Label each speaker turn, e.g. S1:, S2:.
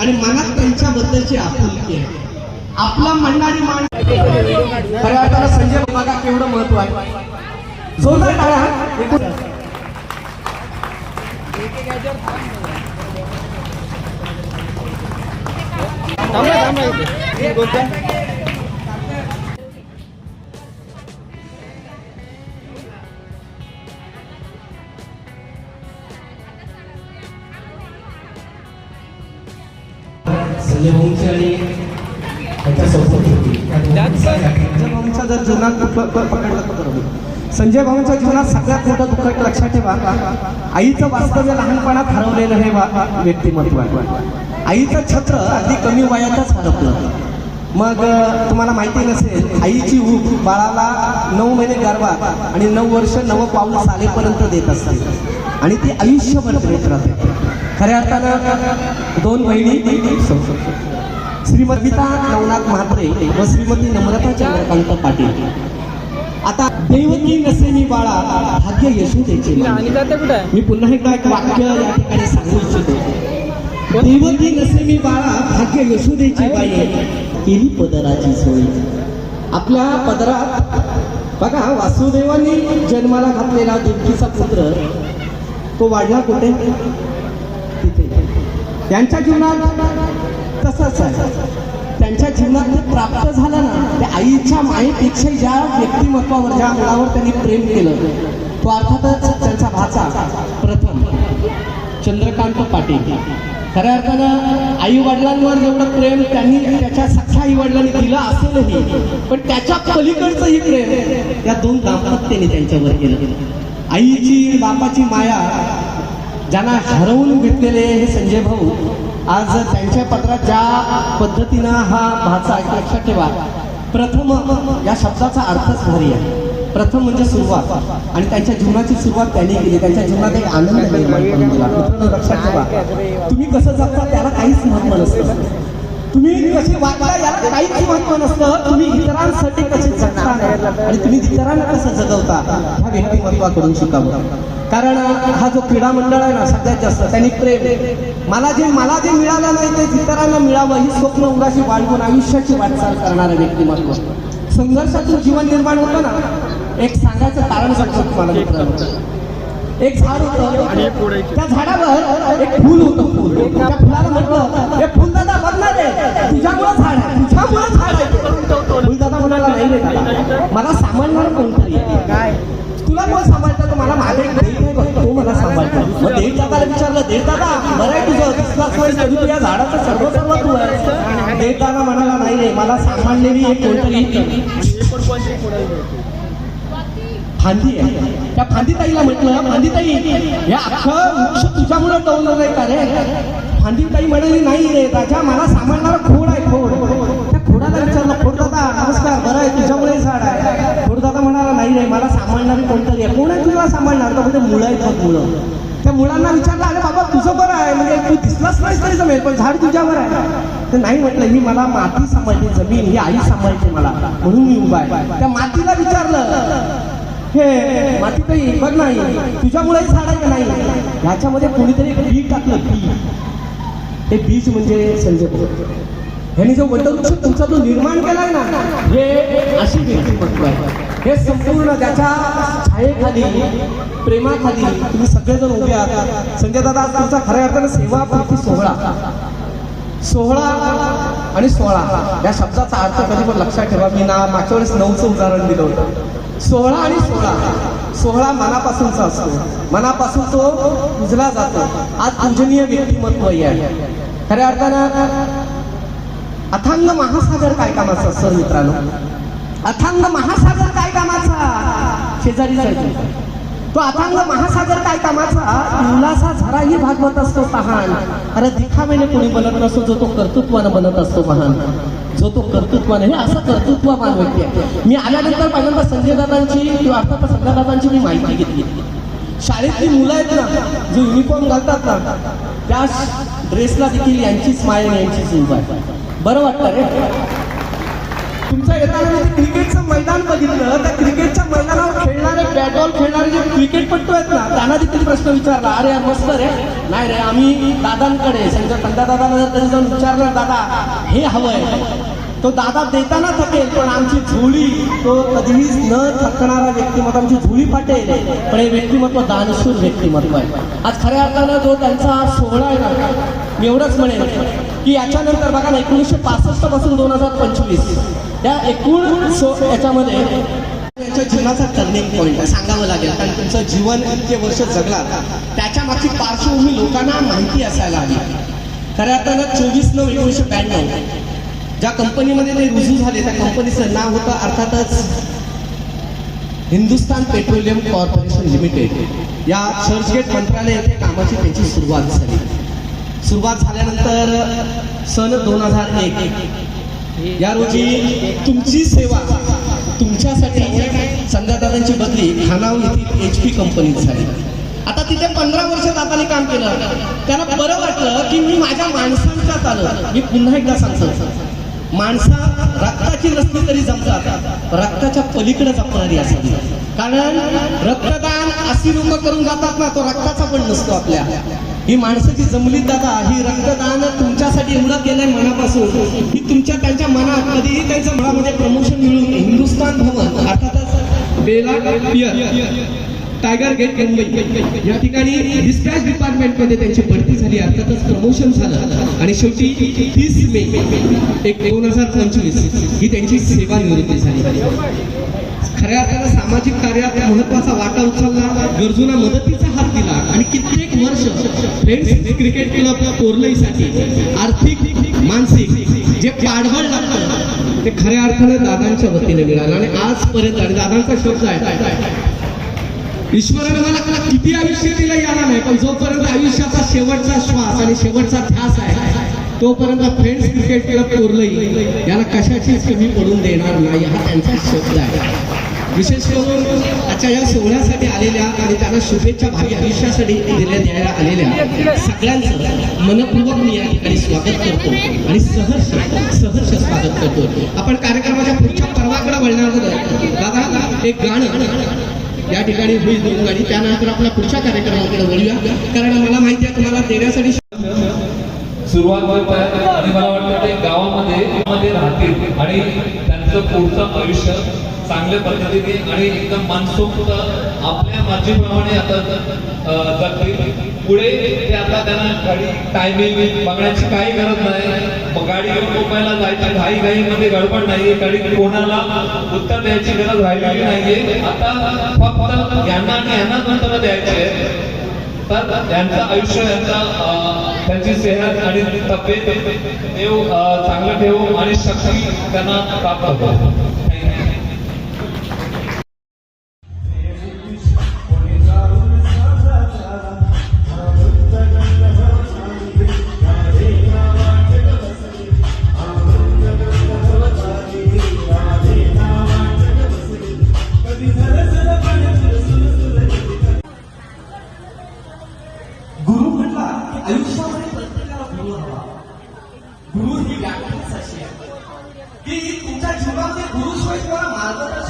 S1: आणि मनात त्यांच्याबद्दलची आपुलकी आहे. आपला म्हणणारी मान खऱ्या अर्थानं संजय बाबा केवढं महत्त्व आहे. जोरदार टाळ्या थांबा संजय आणि होती. संजय भाऊंचा जर जीवनात तर संजय भाऊंच्या जीवनात सगळ्यात मोठं दुःख एक लक्षात ठेवा. आईचं वास्तव्य लहानपणात हरवलेलं हे व्यक्तिमत्व आहे. आईचं छत्र अगदी कमी वयातच हरपलं मग तुम्हाला माहिती नसेल आईची ऊब बाळाला नऊ महिने गर्भात आणि नऊ वर्ष नव पाऊल आलेपर्यंत देत असते. आणि ती आयुष्यभर देत राहते. खऱ्या अर्थानं दोन बहिणी श्रीमती गीता नवनाथ म्हात्रे व श्रीमती नम्रता चंद्रकांत पाटील. आता देवकी नसे मी बाळा भाग्य यशू द्यायचे
S2: आणि जाते कुठे? आहे
S1: मी पुन्हा एकदा एक वाक्य या ठिकाणी सांगू इच्छितो. देवकी नसे मी बाळा भाग्य यशोदेची बाई केली पदराची सोय. आपल्या पदरात बघा वासुदेवांनी जन्माला घातलेला देवकीचा पुत्र तो वाढला कुठे? त्यांच्या जीवनात तसंच आहे. त्यांच्या जीवनात ते प्राप्त झालं ना त्या आईच्या मायेपेक्षा ज्या व्यक्तिमत्वावर ज्या मुलावर त्यांनी प्रेम केलं तो अर्थातच त्यांचा भाचा प्रथम चंद्रकांत पाटील. खऱ्या अर्थानं आई वडिलांवर जेवढं प्रेम त्यांनी त्याच्या सख्या आई वडिलांनी दिलं असेलही पण त्याच्या पलीकडचंही प्रेम या दोन दाम्पत्याने त्यांच्यावर केलं. आईची बापाची माया ज्यांना हरवून घेतलेले हे संजय भाऊ आज त्यांच्या पत्रात ज्या पद्धतीनं हा भाचा एक लक्षात ठेवा. प्रथम या शब्दाचा अर्थच भारी आहे. प्रथम म्हणजे सुरुवात. आणि त्यांच्या जीवनाची सुरुवात त्यांनी केली. त्यांच्या जीवनात एक आनंद निर्माण करून दिला लक्षात ठेवा. तुम्ही कसं जगता त्याला काहीच महत्त्व नसतं. तुम्ही कसे वागता याला काहीच महत्त्व नसतं. तुम्ही इतरांसाठी कसे जगता? आणि तुम्ही इतरांना कसं जगवता? हा व्यक्तिमत्वाकडून शिकावं. कारण हा जो क्रीडा मंडळ आहे ना सगळ्यात जास्त त्यांनी प्रेम. मला जे मला जे मिळालं नाही ते इतरांना मिळावं. ही स्वप्न उगाशी वाढवून आयुष्याची वाटचाल करणारं व्यक्तिमत्व संघर्षातून जीवन निर्माण होतं ना एक सांगायचं कारण सांगतो तुम्हाला मित्रांनो. एक झाड होतं आणि त्या झाडावर एक फूल होतं. फुल त्या फुलाला म्हटलं हे फुल दादा बघणार आहे तुझ्यामुळे झाड आहे तुझ्यामुळे झाड आहे फुल दादा म्हणाला नाही रे दादा मला सांभाळणार कोणतरी आहे.
S2: काय
S1: तुला कोण सांभाळतं तर मला माझे एक देव आहे बघ, तो मला सांभाळतो मग देव दादाला देताना देव दादा तुझं दिसलाच तू या झाडाचं सर्व सर्व तू आहे देताना दादा म्हणाला नाही रे मला सांभाळलेली एक कोणतरी फांदी आहे. त्या फांदीताईला म्हटलं फांदीताई हे अख्खं वृक्ष तुझ्यामुळे टवलं नाही का रे? फांदीताई म्हणाली नाही रे राजा मला सांभाळणारा खोड आहे खोड. त्या खोडाला विचारलं खोड दादा नमस्कार बरं आहे तुझ्यामुळे झाड आहे. खोड दादा म्हणाला नाही रे मला सांभाळणारी कोणतरी आहे. कोण आहे तुला सांभाळणार तर म्हणजे मुळं आहेत बघ मुळं. त्या मुलांना विचारलं अरे बाबा तुझं बरं आहे म्हणजे तू दिसलाच नाही तरी जमेल पण झाड तुझ्यावर आहे. तर नाही म्हटलं ही मला माती सांभाळते जमीन ही आई सांभाळते मला म्हणून मी उभा आहे. त्या मातीला विचारलं हे माती काही बघ नाही तुझ्यामुळे झाड आहे का नाही? ह्याच्यामध्ये कोणीतरी बी टाकलं बी. हे बीज म्हणजे संजय भाऊ ह्याने जो वटवृक्ष तुमचा जो निर्माण केलाय ना हे अशी व्यक्तिमत्व आहे. हे संपूर्ण त्याच्या छायेखाली प्रेमाखाली तुम्ही सगळेजण उभे आहात. संजय दादा तुमचा खऱ्या अर्थाने सेवा प्रीती सोहळा. सोहळा आणि सोळा या शब्दाचा अर्थ कधी पण लक्षात ठेवा. मी ना मागच्या वेळेस नऊचं उदाहरण दिलं होतं. सोहळा आणि सोळा सोहळा मनापासूनचा असतो. मनापासून तो उजला जातो. आज पूजनीय व्यक्तिमत्व आहे. खऱ्या अर्थानं अथांग महासागर काय कामाचं असतं मित्रांनो? अथांग महासागर काय कामाचा? शेजारी आहे. तो अथांग महासागर काय कामाचा? उल्हासा झराही भागवत असतो तहान अरे दिखावेने कोणी बनत नसतो जो तो कर्तृत्वानं बनत असतो महान जो तो कर्तृत्वाने हे असं कर्तृत्वमान व्यक्ती आहे. मी आल्यानंतर पहिल्यांदा संजय दादांची किंवा अर्थात संजय दादांची मी माहिती घेतली. शाळेतली मुलं आहेत ना जो युनिफॉर्म घालतात ना त्या ड्रेसला देखील यांचीच माय यांचीच आहे. बरं वाटतं रे? तुमच्या येताना मी क्रिकेटचं मैदान बघितलं त्या क्रिकेटच्या मैदानावर खेळणारे बॅट बॉल खेळणारे जे क्रिकेटपट्टू आहेत ना त्यांना देखील प्रश्न विचारला. अरे मस्त रे. नाही रे आम्ही दादांकडे. समजा पंता दादाला जर त्यांनी जाऊन विचारलं दादा हे हवंय. तो दादा देताना थकेल पण आमची झोळी तो कधीच न थकणारा व्यक्तिमत्व आमची झोळी फाटेल. पण हे व्यक्तिमत्व दानशूर व्यक्तिमत्व आहे. आज खऱ्या अर्थानं जो त्यांचा सोहळा आहे ना मी एवढंच म्हणेन की याच्यानंतर बघा ना एकोणीसशे पासष्टपासून दोन हजार पंचवीस. या एकूण सो याच्यामध्ये त्यांच्या जीवनाचा टर्निंग पॉईंट सांगावं लागेल? कारण तुमचं जीवन इतके वर्ष जगला त्याच्या मागची पार्श्वभूमी लोकांना माहिती असायला हवी. खऱ्या अर्थानं चोवीस नऊ एकोणीसशे ब्याण्णव ज्या कंपनीमध्ये ते रुजू झाले त्या कंपनीचं नाव होतं अर्थातच हिंदुस्तान पेट्रोलियम कॉर्पोरेशन लिमिटेड. या चर्चगेट मंत्रालय येथे कामाची त्यांची सुरुवात झाली. सुरुवात झाल्यानंतर सन दोन हजार एक या रोजी तुमची सेवा तुमच्यासाठी संध्यादादांची बदली खानावून येथील एच पी कंपनीत झाली आता तिथे पंधरा वर्ष दादाने काम केलं. त्यांना बरं वाटलं की मी माझ्या माणसांच्यात आलं मी पुन्हा एकदा सांगतो. माणसा रक्ताची नसली तरी जमतात रक्ताच्या पलीकडे जपणारी असावी. कारण रक्तदान अशी लोक करून जातात ना तो रक्ताचा पण नसतो आपल्या. ही माणसाची जी जमली दादा ही रक्तदान तुमच्यासाठी एवढं केलंय मनापासून. की तुमच्या त्यांच्या मनात कधीही त्यांच्या मनामध्ये प्रमोशन मिळून हिंदुस्थान भवन. अर्थातच बेला टायगर गेट मुंबई. या ठिकाणी डिस्पॅच डिपार्टमेंटमध्ये त्यांची भरती झाली. अर्थातच प्रमोशन झालं. आणि शेवटी तीस मे एक दोन हजार पंचवीस ही त्यांची सेवानिवृत्ती झाली. खऱ्या अर्थानं सामाजिक कार्यात महत्त्वाचा वाटा उचलला. गरजूंना मदतीचा हात दिला. आणि कित्येक वर्ष फ्रेंड्स क्रिकेट क्लब कोरलईसाठी आर्थिक मानसिक जे पाठबळ लागतं ते खऱ्या अर्थाने दादांच्या वतीने मिळालं. आणि आजपर्यंत आणि दादांचा शब्द आहे ईश्वराने मला किती आयुष्य दिलं याला नाही पण जोपर्यंत आयुष्याचा शेवटचा श्वास आणि शेवटचा ध्यास आहे तोपर्यंत फ्रेंड्स क्रिकेट क्लब कोरलई याला कशाचीच कमी पडून देणार नाही हा त्यांचा शब्द आहे. विशेष करून आजच्या या सोहळ्यासाठी आलेल्या आणि त्यांना शुभेच्छा भावी आयुष्यासाठी दिल्या द्यायला आलेल्या सगळ्यांचं मनपूर्वक मी या ठिकाणी स्वागत करतो आणि सहर्ष सहर्ष स्वागत करतो. आपण कार्यक्रमाच्या पुढच्या पर्वाकडे वळणार दादा एक गाणं या ठिकाणी होईल दोन गाडी त्यानंतर आपल्या पुढच्या कार्यक्रमाकडे वळूया. कारण मला माहिती आहे तुम्हाला देण्यासाठी
S3: सुरुवात आणि मला वाटतं ते गावामध्ये मध्ये राहतील. आणि त्यांचं पुढचं आयुष्य चांगल्या पद्धतीने आणि एकदम मनसोक्त आपल्या मर्जीप्रमाणे आता जगतील पुढे ते आता त्यांना गाडी टायमिंग बघण्याची काही गरज नाही. गाडी घेऊन मुंबईला जायची घाई घाईमध्ये गडबड नाहीये. गाडी कोणाला उत्तर द्यायची गरज राहिलेली नाहीये. आता फक्त यांना आणि यांनाच उत्तर द्यायचे आहेत. तर यांचं आयुष्य यांचा अं, त्यांची सेहत आणि तब्येत देव चांगलं ठेवू आणि शक्ती त्यांना प्राप्त होतो की तुमच्या जीवनामध्ये गुरु सोयीस्वर मार्गदर्शन